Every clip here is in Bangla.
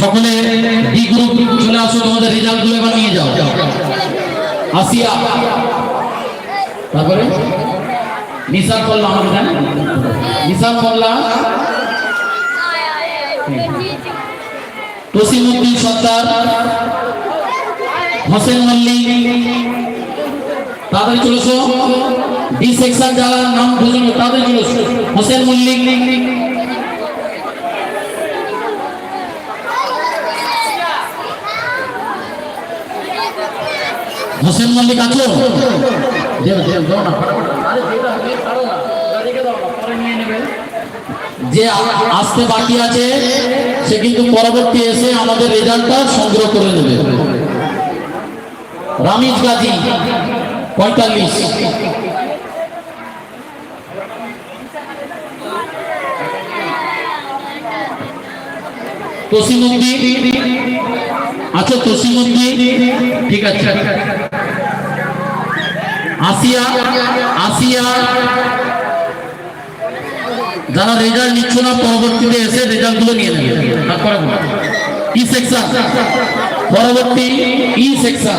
সকলে ডি গ্রুপ চলে আসো, তোমাদের রেজাল্টগুলো এবার নিয়ে যাও। আসিয়া। তারপরে? নিসার করলা আমাকে জানেন নিসার করলা? তসিমুদ্দিন সর্দার হোসেন মল্লিক। তাদের চলেছো? ডি সেকশন যারা নাম বুঝুন তাদের চলেছো। হোসেন মল্লিক। পরে নিয়ে নেবে। যে আসতে বাকি আছে সে কিন্তু পরবর্তী এসে আমাদের রেজাল্টটা সংগ্রহ করে নেবে। রামিজ গাজী পঁয়তাল্লিশ। তসিমুদ্দিন আচ্ছা তসিমুদ্দিন ঠিক আছে। আসিয়া আসিয়া। যারা রেজাল্ট নিচ্ছ না, পরবর্তীতে এসে রেজাল্টগুলো নিয়ে নেবে। ই সেকশন পরবর্তী ই সেকশন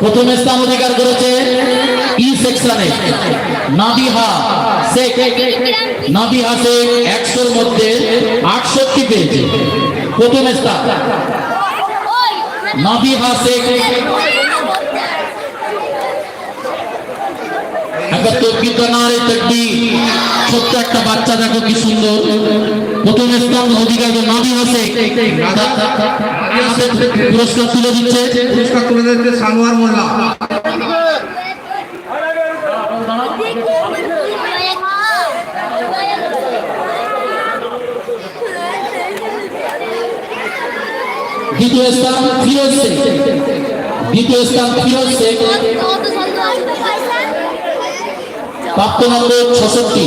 প্রথম স্থান অধিকার করেছে ই সেকশনে শেখ। শেখ একশোর মধ্যে আটষট্টি পেয়েছে। প্রথম স্থান। শেখ একটা বাচ্চা দেখো কি সুন্দর। প্রথম স্থান অধিকার করে নাবিহা শেখ। পুরস্কার তুলে দিচ্ছে। পুরস্কার তুলে দিচ্ছে সানোয়ার মোল্লা। দ্বিতীয় স্থান ফিরোজ শেখ। দ্বিতীয় স্থান ফিরোজ শেখ। প্রাপ্ত নম্বর ছষট্টি।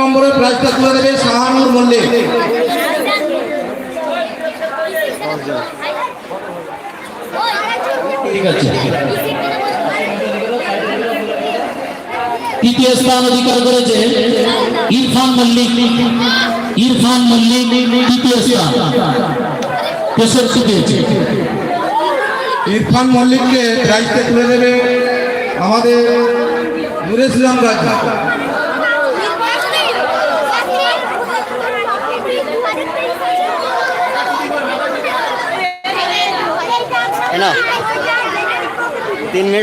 নম্বরের প্রাইজটা তুলে দেবে শাহানুর মল্লিক। ঠিক আছে। তৃতীয় স্থান অধিকার করেছে ইরফান মল্লিক। ইরফান মল্লিক তৃতীয় স্থান। তেষট্টি পেয়েছে ইরফান মল্লিককে প্রাইজটা তুলে দেবে আমাদের নুর ইসলাম রাজা না? তিন মিনিট